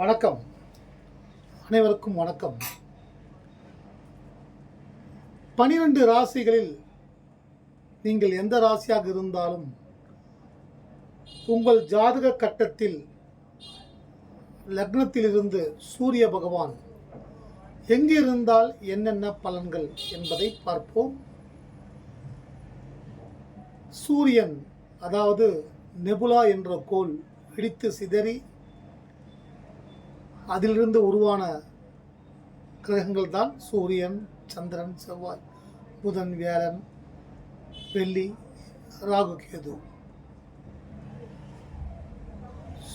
வணக்கம். அனைவருக்கும் வணக்கம். பனிரெண்டு ராசிகளில் நீங்கள் எந்த ராசியாக இருந்தாலும் உங்கள் ஜாதக கட்டத்தில் லக்னத்திலிருந்து சூரிய பகவான் எங்கிருந்தால் என்னென்ன பலன்கள் என்பதை பார்ப்போம். சூரியன் அதாவது நெபுலா என்ற கோல் இடித்து சிதறி அதிலிருந்து உருவான கிரகங்கள் தான் சூரியன் சந்திரன் செவ்வாய் புதன் வியாழன் வெள்ளி ராகு கேது.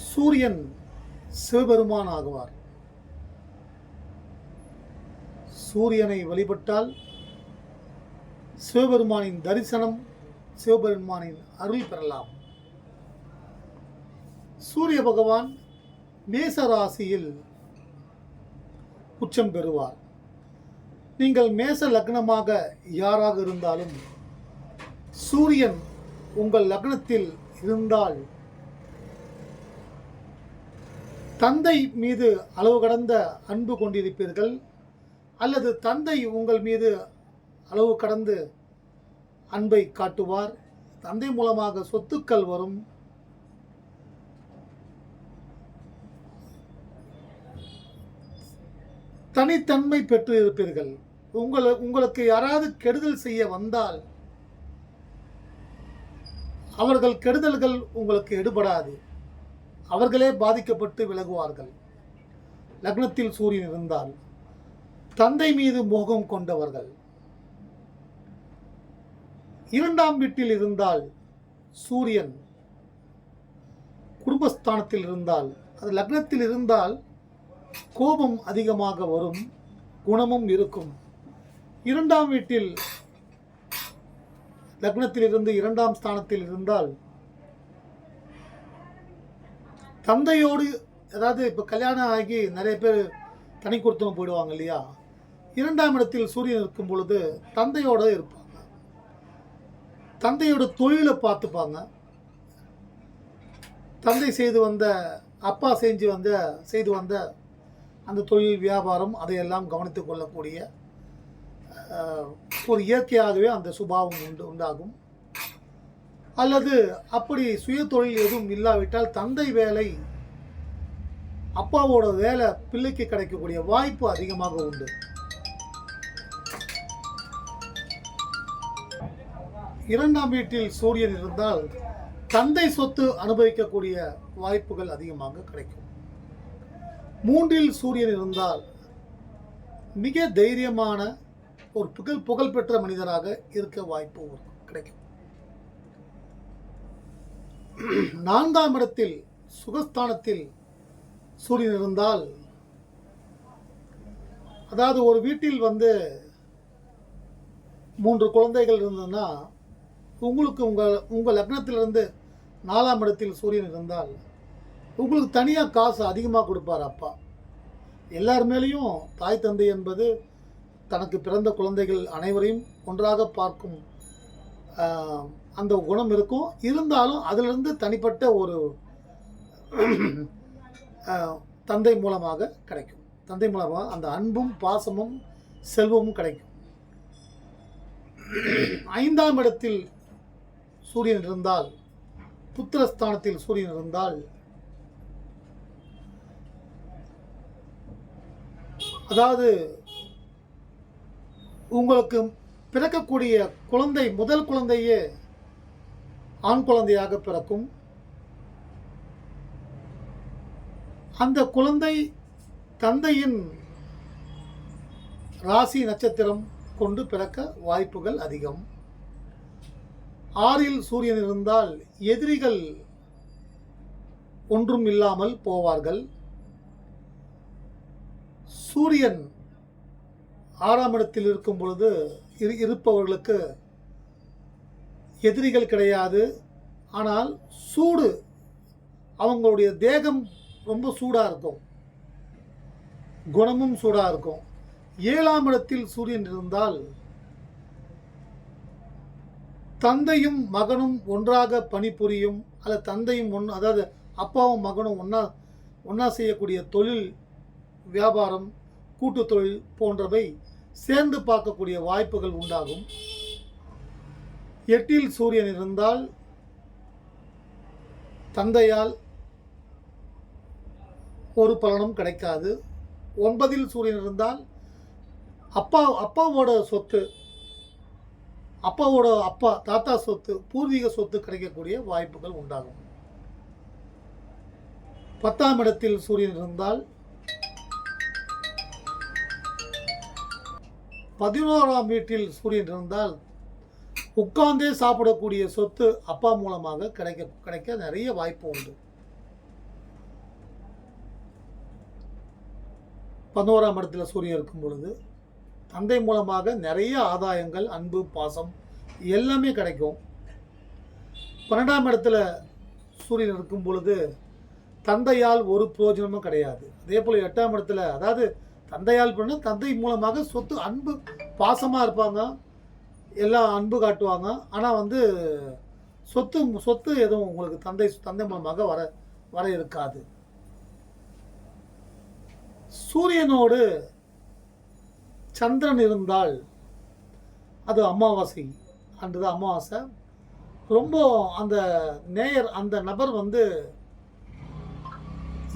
சூரியன் சிவபெருமான் ஆகுவார். சூரியனை வழிபட்டால் சிவபெருமானின் தரிசனம் சிவபெருமானின் அருள் பெறலாம். சூரிய பகவான் மேச ராசியில் உச்சம் பெறுவார். நீங்கள் மேச லக்னமாக யாராக இருந்தாலும் சூரியன் உங்கள் லக்னத்தில் இருந்தால் தந்தை மீது அளவு கடந்த அன்பு கொண்டிருப்பீர்கள். அல்லது தந்தை உங்கள் மீது அளவு கடந்து அன்பை காட்டுவார். தந்தை மூலமாக சொத்துக்கள் வரும். தனித்தன்மை பெற்று இருப்பீர்கள். உங்களை உங்களுக்கு யாராவது கெடுதல் செய்ய வந்தால் அவர்கள் கெடுதல்கள் உங்களுக்கு எடுபடாது. அவர்களே பாதிக்கப்பட்டு விலகுவார்கள். லக்னத்தில் சூரியன் இருந்தால் தந்தை மீது மோகம் கொண்டவர்கள். இரண்டாம் வீட்டில் இருந்தால் சூரியன் குடும்பஸ்தானத்தில் இருந்தால் அது லக்னத்தில் இருந்தால் கோபம் அதிகமாக வரும் குணமும் இருக்கும். இரண்டாம் வீட்டில் லக்னத்தில் இருந்து இரண்டாம் ஸ்தானத்தில் இருந்தால் தந்தையோடு அதாவது இப்போ கல்யாணம் ஆகி நிறைய பேர் தனி கொடுத்தவங்க போயிடுவாங்க இல்லையா? இரண்டாம் இடத்தில் சூரியன் இருக்கும் பொழுது தந்தையோட இருப்பாங்க. தந்தையோட தொழிலை பார்த்துப்பாங்க. தந்தை செய்து வந்த அப்பா செஞ்சு வந்த செய்து வந்த அந்த தொழில் வியாபாரம் அதையெல்லாம் கவனித்து கொள்ளக்கூடிய ஒரு இயற்கையாகவே அந்த சுபாவம் உண்டு உண்டாகும். அல்லது அப்படி சுய தொழில் எதுவும் இல்லாவிட்டால் தந்தை வேலை அப்பாவோட வேலை பிள்ளைக்கு கிடைக்கக்கூடிய வாய்ப்பு அதிகமாக உண்டு. இரண்டாம் வீட்டில் சூரியன் இருந்தால் தந்தை சொத்து அனுபவிக்கக்கூடிய வாய்ப்புகள் அதிகமாக கிடைக்கும். மூன்றில் சூரியன் இருந்தால் மிக தைரியமான ஒரு புகழ் புகழ்பெற்ற மனிதராக இருக்க வாய்ப்பு ஒரு- கிடைக்கும். நான்காம் இடத்தில் சுகஸ்தானத்தில் சூரியன் இருந்தால் அதாவது ஒரு வீட்டில் வந்து மூன்று குழந்தைகள் இருந்ததுன்னா உங்களுக்கு உங்கள் உங்கள் லக்னத்திலிருந்து நாலாம் இடத்தில் சூரியன் இருந்தால் உங்களுக்கு தனியாக காசு அதிகமாக கொடுப்பார் அப்பா. எல்லார் மேலேயும் தாய் தந்தை என்பது தனக்கு பிறந்த குழந்தைகள் அனைவரையும் ஒன்றாக பார்க்கும் அந்த குணம் இருக்கும். இருந்தாலும் அதிலிருந்து தனிப்பட்ட ஒரு தந்தை மூலமாக கிடைக்கும். தந்தை மூலமாக அந்த அன்பும் பாசமும் செல்வமும் கிடைக்கும். ஐந்தாம் இடத்தில் சூரியன் இருந்தால் புத்திரஸ்தானத்தில் சூரியன் இருந்தால் அதாவது உங்களுக்கு பிறக்கக்கூடிய குழந்தை முதல் குழந்தையே ஆண் குழந்தையாக பிறக்கும். அந்த குழந்தை தந்தையின் ராசி நட்சத்திரம் கொண்டு பிறக்க வாய்ப்புகள் அதிகம். ஆறில் சூரியன் இருந்தால் எதிரிகள் ஒன்றும் இல்லாமல் போவார்கள். சூரியன் ஆறாம் இடத்தில் இருக்கும் பொழுது இரு- இருப்பவர்களுக்கு எதிரிகள் கிடையாது. ஆனால் சூடு அவங்களுடைய தேகம் ரொம்ப சூடாக இருக்கும். குணமும் சூடாக இருக்கும். ஏழாம் இடத்தில் சூரியன் இருந்தால் தந்தையும் மகனும் ஒன்றாக பணிபுரியும் அல்ல தந்தையும் ஒன் அதாவது அப்பாவும் மகனும் ஒன்றா ஒன்றா செய்யக்கூடிய தொழில் வியாபாரம் கூட்டுத்தொழில் போன்றவை சேர்ந்து பார்க்கக்கூடிய வாய்ப்புகள் உண்டாகும். எட்டில் சூரியன் இருந்தால் தந்தையால் ஒரு பலனும் கிடைக்காது. ஒன்பதில் சூரியன் இருந்தால் அப்பா அப்பாவோட சொத்து அப்பாவோட அப்பா தாத்தா சொத்து பூர்வீக சொத்து கிடைக்கக்கூடிய வாய்ப்புகள் உண்டாகும். பத்தாம் இடத்தில் சூரியன் இருந்தால் பதினோராம் வீட்டில் சூரியன் இருந்தால் உட்கார்ந்தே சாப்பிடக்கூடிய சொத்து அப்பா மூலமாக கிடைக்க கிடைக்க நிறைய வாய்ப்பு உண்டு. பதினோராம் இடத்துல சூரியன் இருக்கும் பொழுது தந்தை மூலமாக நிறைய ஆதாயங்கள் அன்பு பாசம் எல்லாமே கிடைக்கும். பன்னெண்டாம் இடத்துல சூரியன் இருக்கும் பொழுது தந்தையால் ஒரு பிரயோஜனமும் கிடையாது. அதே போல் எட்டாம் இடத்துல அதாவது தந்தையால் பண்ண தந்தை மூலமாக சொத்து அன்பு பாசமாக இருப்பாங்க. எல்லாம் அன்பு காட்டுவாங்க. ஆனால் வந்து சொத்து சொத்து எதுவும் உங்களுக்கு தந்தை தந்தை மூலமாக வர வர இருக்காது. சூரியனோடு சந்திரன் இருந்தால் அது அமாவாசை அன்றுதான் அமாவாசை. ரொம்ப அந்த நேயர் அந்த நபர் வந்து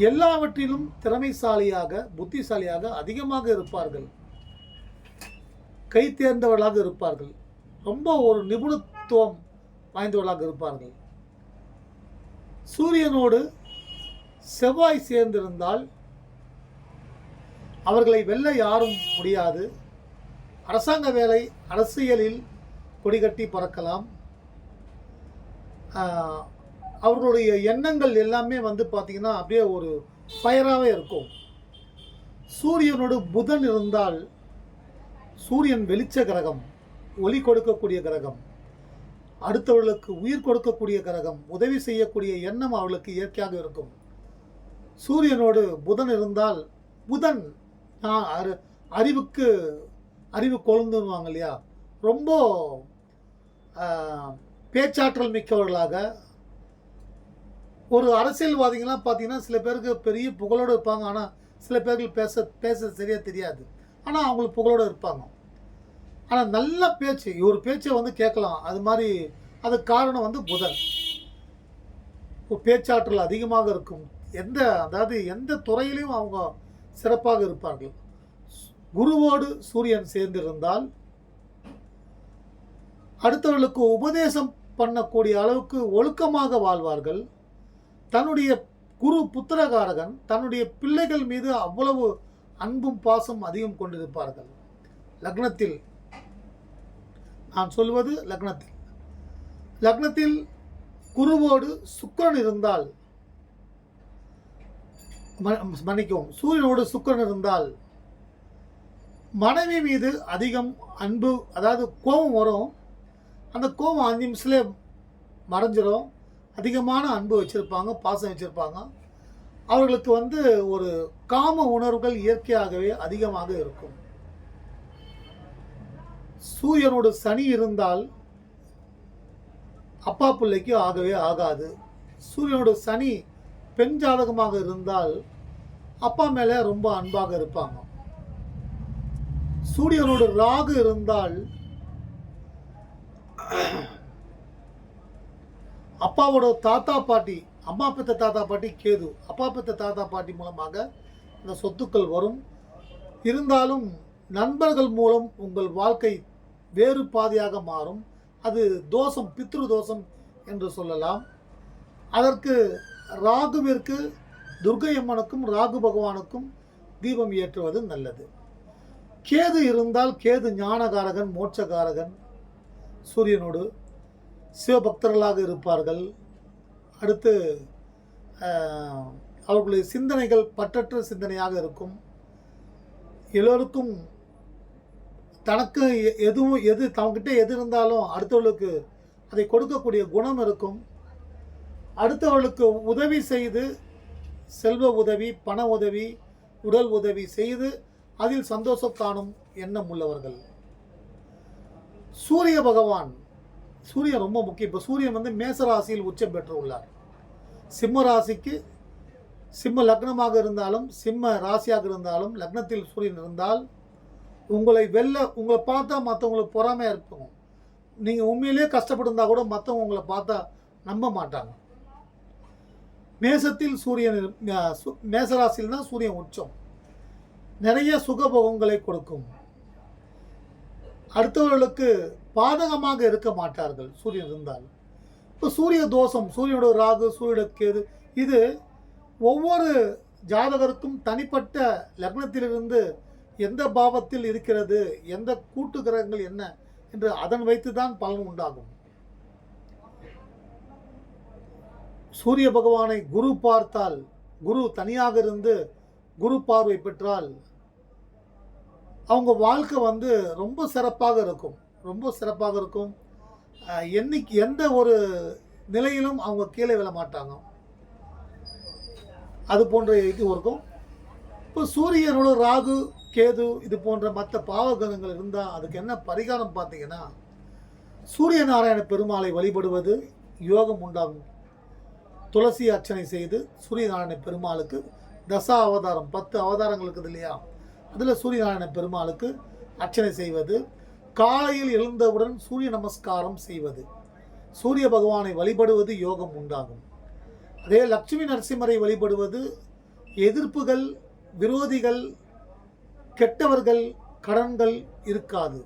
எல்லாவற்றிலும் திறமைசாலியாக புத்திசாலியாக அதிகமாக இருப்பார்கள். கை தேர்ந்தவர்களாக இருப்பார்கள். ரொம்ப ஒரு நிபுணத்துவம் வாய்ந்தவர்களாக இருப்பார்கள். சூரியனோடு செவ்வாய் சேர்ந்திருந்தால் அவர்களை வெல்ல யாரும் முடியாது. அரசாங்க வேலை அரசியலில் கொடிகட்டி பறக்கலாம். அவர்களுடைய எண்ணங்கள் எல்லாமே வந்து பார்த்திங்கன்னா அப்படியே ஒரு ஃபயராகவே இருக்கும். சூரியனோடு புதன் இருந்தால் சூரியன் வெளிச்ச கிரகம் ஒளி கொடுக்கக்கூடிய கிரகம் அடுத்தவர்களுக்கு உயிர் கொடுக்கக்கூடிய கிரகம் உதவி செய்யக்கூடிய எண்ணம் அவர்களுக்கு இயற்கையாக இருக்கும். சூரியனோடு புதன் இருந்தால் புதன் நான் அறி அறிவுக்கு அறிவு கொழுந்துன்னுவாங்க இல்லையா? ரொம்ப பேச்சாற்றல் மிக்கவர்களாக ஒரு அரசியல்வாதிகள்லாம் பார்த்தீங்கன்னா சில பேருக்கு பெரிய புகழோடு இருப்பாங்க. ஆனால் சில பேருக்கு பேச பேச சரியாக தெரியாது. ஆனால் அவங்களுக்கு புகழோடு இருப்பாங்க. ஆனால் நல்ல பேச்சு ஒரு பேச்சை வந்து கேட்கலாம். அது மாதிரி அதுக்கு காரணம் வந்து புதன். பேச்சாற்றல் அதிகமாக இருக்கும். எந்த அதாவது எந்த துறையிலையும் அவங்க சிறப்பாக இருப்பார்கள். குருவோடு சூரியன் சேர்ந்திருந்தால் அடுத்தவர்களுக்கு உபதேசம் பண்ணக்கூடிய அளவுக்கு ஒழுக்கமாக வாழ்வார்கள். தன்னுடைய குரு புத்திரகாரகன் தன்னுடைய பிள்ளைகள் மீது அவ்வளவு அன்பும் பாசம் அதிகம் கொண்டிருப்பார்கள். லக்னத்தில் நான் சொல்வது லக்னத்தில். லக்னத்தில் குருவோடு சுக்கிரன் இருந்தால் மன்னிக்கவும் சூரியனோடு சுக்கரன் இருந்தால் மனைவி மீது அதிகம் அன்பு அதாவது கோபம் வரும். அந்த கோபம் அஞ்சு நிமிஷத்துலேயே மறைஞ்சிரும். அதிகமான அன்பு வச்சுருப்பாங்க பாசம் வச்சுருப்பாங்க. அவர்களுக்கு வந்து ஒரு காம உணர்வுகள் இயற்கையாகவே அதிகமாக இருக்கும். சூரியனோடு சனி இருந்தால் அப்பா பிள்ளைக்கு ஆகவே ஆகாது. சூரியனோட சனி பெண் ஜாதகமாக இருந்தால் அப்பா மேலே ரொம்ப அன்பாக இருப்பாங்க. சூரியனோட ராகு இருந்தால் அப்பாவோட தாத்தா பாட்டி அம்மா பெத்த தாத்தா பாட்டி கேது. அப்பா பெத்த தாத்தா பாட்டி மூலமாக இந்த சொத்துக்கள் வரும். இருந்தாலும் நண்பர்கள் மூலம் உங்கள் வாழ்க்கை வேறு பாதையாக மாறும். அது தோஷம் பித்ரு தோஷம் என்று சொல்லலாம். அதற்கு ராகுவிற்கு துர்க்கை அம்மனுக்கும் ராகு பகவானுக்கும் தீபம் ஏற்றுவது நல்லது. கேது இருந்தால் கேது ஞானகாரகன் மோட்சகாரகன் சூரியனோடு சிவபக்தர்களாக இருப்பார்கள். அடுத்து அவர்களுடைய சிந்தனைகள் பற்றற்ற சிந்தனையாக இருக்கும். எல்லோருக்கும் தனக்கு எ- எதுவும் எது தவங்கிட்ட எது இருந்தாலும் அடுத்தவர்களுக்கு அதை கொடுக்கக்கூடிய குணம் இருக்கும். அடுத்தவர்களுக்கு உதவி செய்து செல்வ உதவி பண உதவி உடல் உதவி செய்து அதில் சந்தோஷம் காணும் எண்ணம் உள்ளவர்கள். சூரிய பகவான் சூரியன் ரொம்ப முக்கியம். இப்போ சூரியன் வந்து மேச ராசியில் உச்சம் பெற்று உள்ளார் சிம்ம ராசிக்கு சிம்ம லக்னமாக இருந்தாலும் சிம்ம ராசியாக இருந்தாலும் லக்னத்தில் சூரியன் இருந்தால் உங்களை வெளில உங்களை பார்த்தா மற்றவங்களுக்கு பொறாமையாக இருப்பாங்க நீங்கள் உண்மையிலேயே கஷ்டப்பட்டிருந்தா கூட மற்றவங்க உங்களை பார்த்தா நம்ப மாட்டாங்க. மேசத்தில் சூரியன் மேசராசியில் தான் சூரியன் உச்சம். நிறைய சுகபோகங்களை கொடுக்கும். அடுத்தவர்களுக்கு பாதகமாக இருக்க மாட்டார்கள் சூரியன் இருந்தால். இப்போ சூரிய தோஷம் சூரியனோட ராகு சூரியனோட கேது இது ஒவ்வொரு ஜாதகருக்கும் தனிப்பட்ட லக்னத்திலிருந்து எந்த பாவத்தில் இருக்கிறது எந்த கூட்டு கிரகங்கள் என்ன என்று அதன் வைத்து தான் பலன் உண்டாகும். சூரிய பகவானை குரு பார்த்தால் குரு தனியாக இருந்து குரு பார்வை பெற்றால் அவங்க வாழ்க்கை வந்து ரொம்ப சிறப்பாக இருக்கும். ரொம்ப சிறப்பாக இருக்கும். என்னைக்கு எந்த ஒரு நிலையிலும் அவங்க கீழே விழ மாட்டாங்க. அது போன்ற இது இருக்கும். இப்போ சூரியனோட ராகு கேது இது போன்ற மற்ற பாவகிரகங்கள் இருந்தால் அதுக்கு என்ன பரிகாரம் பார்த்தீங்கன்னா சூரிய நாராயண பெருமாளை வழிபடுவது யோகம் உண்டாகும். துளசி அர்ச்சனை செய்து சூரிய நாராயண பெருமாளுக்கு தசா அவதாரம் பத்து அவதாரங்கள் இருக்குது இல்லையா? அதில் சூரியநாராயண பெருமாளுக்கு அர்ச்சனை செய்வது காலையில் எழுந்தவுடன் சூரிய நமஸ்காரம் செய்வது. சூரிய பகவானை வழிபடுவது யோகம் உண்டாகும். அதே லட்சுமி நரசிம்மரை வழிபடுவது எதிர்ப்புகள் விரோதிகள் கெட்டவர்கள் கடன்கள் இருக்காது.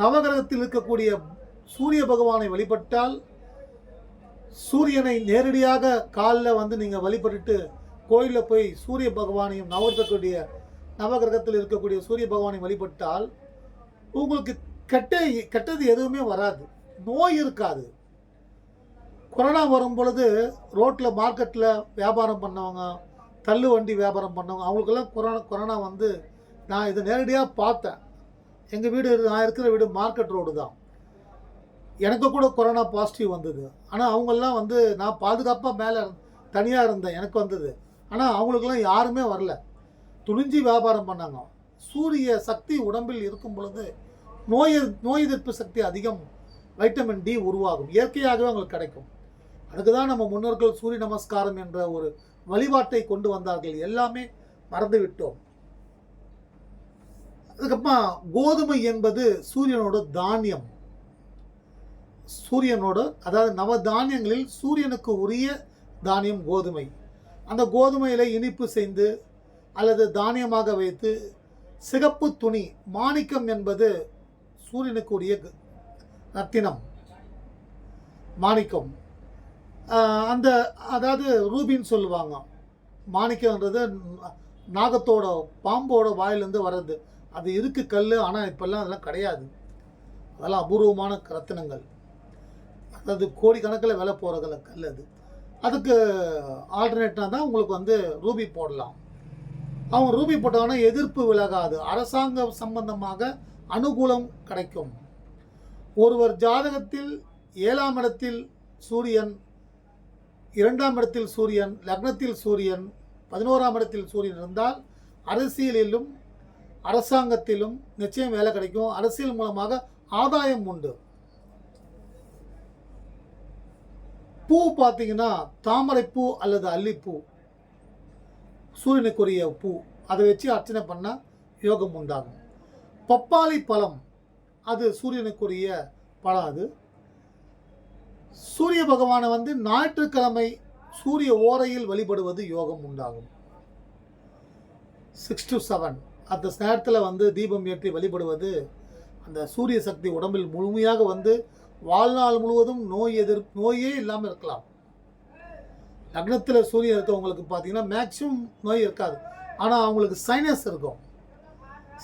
நவகிரகத்தில் இருக்கக்கூடிய சூரிய பகவானை வழிபட்டால் சூரியனை நேரடியாக காலில் வந்து நீங்கள் வழிபட்டுட்டு கோயிலில் போய் சூரிய பகவானையும் நவர்த்தக்கூடிய நவகிரகத்தில் இருக்கக்கூடிய சூரிய பகவானை வழிபட்டால் உங்களுக்கு கெட்ட கெட்டது எதுவுமே வராது. நோய் இருக்காது. கொரோனா வரும் பொழுது ரோட்டில் மார்க்கெட்டில் வியாபாரம் பண்ணவங்க தள்ளு வண்டி வியாபாரம் பண்ணவங்க அவங்களுக்கெல்லாம் கொரோனா கொரோனா வந்து நான் இதை நேரடியாக பார்த்தேன். எங்கள் வீடு நான் இருக்கிற வீடு மார்க்கெட் ரோடு தான். எனக்கு கூட கொரோனா பாசிட்டிவ் வந்தது. ஆனால் அவங்கெல்லாம் வந்து நான் பாதுகாப்பாக மேலே தனியாக இருந்தேன் எனக்கு வந்தது. ஆனால் அவங்களுக்கெல்லாம் யாருமே வரல. துணிஞ்சு வியாபாரம் பண்ணாங்க. சூரிய சக்தி உடம்பில் இருக்கும் பொழுது நோய் எதிர்- நோய் எதிர்ப்பு சக்தி அதிகம் வைட்டமின் டி உருவாகும். இயற்கையாகவே அவங்களுக்கு கிடைக்கும். அதுக்கு தான் நம்ம முன்னோர்கள் சூரிய நமஸ்காரம் என்ற ஒரு வழிபாட்டை கொண்டு வந்தார்கள். எல்லாமே மறந்து விட்டோம் அதுக்கப்புறமா கோதுமை என்பது சூரியனோட தானியம். சூரியனோட அதாவது நவ தானியங்களில் சூரியனுக்கு உரிய தானியம் கோதுமை. அந்த கோதுமையில் இனிப்பு செய்து அல்லது தானியமாக வைத்து சிகப்பு துணி மாணிக்கம் என்பது சூரியனுக்கு உரிய க- ரத்தினம் மாணிக்கம் அந்த அதாவது ரூபின்னு சொல்லுவாங்க. மாணிக்கம்ன்றது நாகத்தோட பாம்போட வாயிலேருந்து வர்றது. அது இருக்கு கல் ஆனால் இப்போல்லாம் அதெல்லாம் கிடையாது. அதெல்லாம் அபூர்வமான ரத்தினங்கள். அதாவது கோடிக்கணக்கில் விலை போகிறதில்ல கல் அது. அதுக்கு ஆல்டர்னேட்டாக தான் உங்களுக்கு வந்து ரூபி போடலாம். அவங்க ரூபி போட்டாங்கன்னா எதிர்ப்பு விலகாது. அரசாங்க சம்பந்தமாக அனுகூலம் கிடைக்கும். ஒருவர் ஜாதகத்தில் ஏழாம் இடத்தில் சூரியன் இரண்டாம் இடத்தில் சூரியன் லக்னத்தில் சூரியன் பதினோராம் இடத்தில் சூரியன் இருந்தால் அரசியலிலும் அரசாங்கத்திலும் நிச்சயம் வேலை கிடைக்கும். அரசியல் மூலமாக ஆதாயம் உண்டு. பூ பார்த்தீங்கன்னா தாமரைப்பூ அல்லது அல்லிப்பூ. சூரியனுக்குரிய பூ. அதை வச்சு அர்ச்சனை பண்ணால் யோகம் உண்டாகும். பப்பாளி பழம். அது சூரியனுக்குரிய பழம் அது. சூரிய பகவானை வந்து ஞாயிற்றுக்கிழமை சூரிய ஓரையில் வழிபடுவது யோகம் உண்டாகும். சிக்ஸ் டு செவன் அந்த நேரத்தில் வந்து தீபம் ஏற்றி வழிபடுவது அந்த சூரிய சக்தி உடம்பில் முழுமையாக வந்து வாழ்நாள் முழுவதும் நோய் எதிர் நோயே இல்லாமல் இருக்கலாம். லக்னத்தில் சூரியன் இருக்கவங்களுக்கு பார்த்தீங்கன்னா மேக்ஸிமம் நோய் இருக்காது. ஆனால் அவங்களுக்கு சைனஸ் இருக்கும்.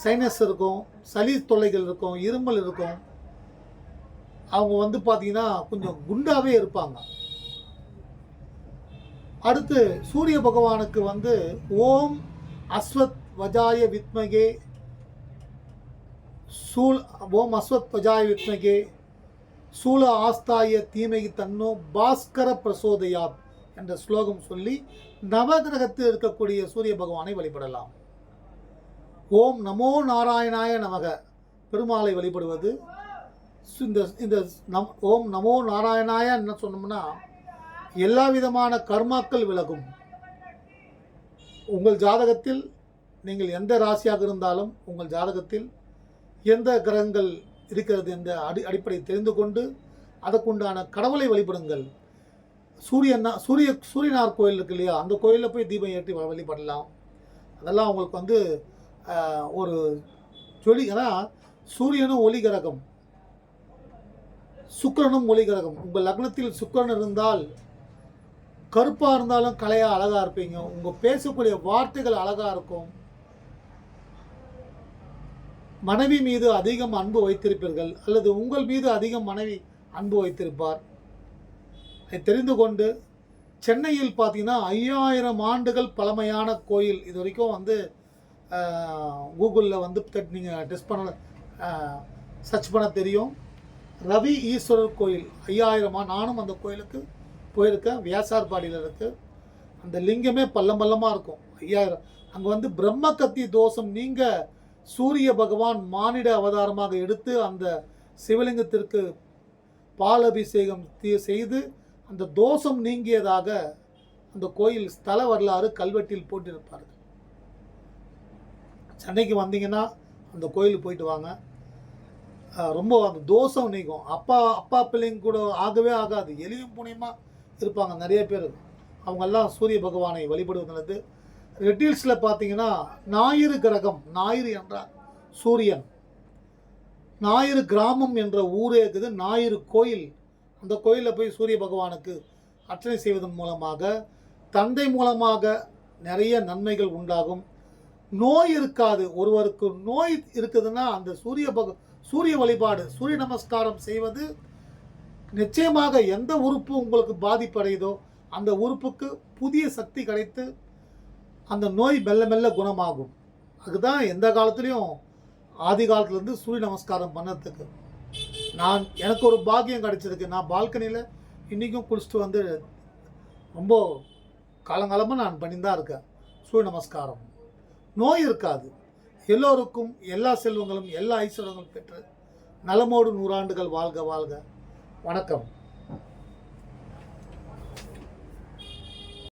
சைனஸ் இருக்கும் சளி தொல்லைகள் இருக்கும் இருமல் இருக்கும். அவங்க வந்து பார்த்தீங்கன்னா கொஞ்சம் குண்டாகவே இருப்பாங்க. அடுத்து சூரிய பகவானுக்கு வந்து ஓம் அஸ்வத் வஜாய வித்மகே சூல் ஓம் அஸ்வத் வஜாய வித்மகே சூல ஆஸ்தாய தீமைக்கு தன்னோ பாஸ்கர பிரசோதயாத். என்ற ஸ்லோகம் சொல்லி நவகிரகத்தில் இருக்கக்கூடிய சூரிய பகவானை வழிபடலாம். ஓம் நமோ நாராயணாய நமக. பெருமாளை வழிபடுவது. இந்த இந்த நம் ஓம் நமோ நாராயணாய என்ன சொன்னோம்னா எல்லா விதமான கர்மாக்கள் விலகும். உங்கள் ஜாதகத்தில் நீங்கள் எந்த ராசியாக இருந்தாலும் உங்கள் ஜாதகத்தில் எந்த கிரகங்கள் இருக்கிறது என்ற அடி அடிப்படை தெரிந்து கொண்டு அதற்குண்டான கடவுளை வழிபடுங்கள். சூரியனா சூரிய சூரியனார் கோயில் இருக்கு இல்லையா? அந்த கோயிலில் போய் தீபம் ஏற்றி வழிபடலாம். அதெல்லாம் உங்களுக்கு வந்து ஒரு சொல்லி ஏன்னா சூரியனும் ஒளி கிரகம். சுக்கிரனும் ஒளி கிரகம். உங்கள் லக்னத்தில் சுக்கரன் இருந்தால் கருப்பாக இருந்தாலும் கலையாக அழகாக இருப்பீங்க. உங்கள் பேசக்கூடிய வார்த்தைகள் அழகாக இருக்கும். மனைவி மீது அதிகம் அன்பு வைத்திருப்பீர்கள். அல்லது உங்கள் மீது அதிகம் மனைவி அன்பு வைத்திருப்பார். தெரிந்து கொண்டு சென்னையில் பார்த்தீங்கன்னா ஐயாயிரம் ஆண்டுகள் பழமையான கோயில். இது வரைக்கும் வந்து கூகுளில் வந்து நீங்கள் டெஸ்ட் பண்ண சர்ச் பண்ண தெரியும். ரவி ஈஸ்வரர் கோயில். ஐயாயிரமா நானும் அந்த கோயிலுக்கு போயிருக்கேன். வியாசார்பாடியில் இருக்குது அந்த லிங்கமே பள்ளம் பள்ளமாக இருக்கும். ஐயாயிரம். அங்கே வந்து பிரம்ம கத்தி தோஷம் நீங்க சூரிய பகவான் மானிட அவதாரமாக எடுத்து அந்த சிவலிங்கத்திற்கு பால் அபிஷேகம் செய்து அந்த தோஷம் நீங்கியதாக அந்த கோயில் ஸ்தல வரலாறு கல்வெட்டில் போட்டிருப்பார்கள். சென்னைக்கு வந்தீங்கன்னா அந்த கோயிலுக்கு போயிட்டு வாங்க. ரொம்ப அந்த தோஷம் நீங்கும். அப்பா அப்பா பிள்ளைங்க கூட ஆகவே ஆகாது. எளியும் புனியமாக இருப்பாங்க நிறைய பேர் அவங்கெல்லாம் சூரிய பகவானை வழிபடுவது நல்லது ரெட்டில்ஸில் பார்த்தீங்கன்னா ஞாயிறு கிரகம் ஞாயிறு என்றால் சூரியன். ஞாயிறு கிராமம் என்ற ஊரே இருக்குது. ஞாயிறு கோயில் அந்த கோயிலில் போய் சூரிய பகவானுக்கு அர்ச்சனை செய்வதன் மூலமாக தந்தை மூலமாக நிறைய நன்மைகள் உண்டாகும். நோய் இருக்காது. ஒருவருக்கு நோய் இருக்குதுன்னா அந்த சூரிய பக சூரிய வழிபாடு சூரிய நமஸ்காரம் செய்வது நிச்சயமாக எந்த உறுப்பு உங்களுக்கு பாதிப்படையுதோ அந்த உறுப்புக்கு புதிய சக்தி கிடைத்து அந்த நோய் மெல்ல மெல்ல குணமாகும். அதுதான் எந்த காலத்துலேயும் ஆதி காலத்துலேருந்து சூரிய நமஸ்காரம் பண்ணதுக்கு நான் எனக்கு ஒரு பாக்கியம் கிடச்சிருக்கு. நான் பால்கனியில் இன்றைக்கும் குளிச்சுட்டு வந்து ரொம்ப காலங்காலமாக நான் பண்ணிட்டு தான் இருக்கேன். சூரிய நமஸ்காரம் நோய் இருக்காது. எல்லோருக்கும் எல்லா செல்வங்களும் எல்லா ஐஸ்வரங்களும் பெற்று நலமோடு நூறாண்டுகள் வாழ்க வாழ்க. வணக்கம்.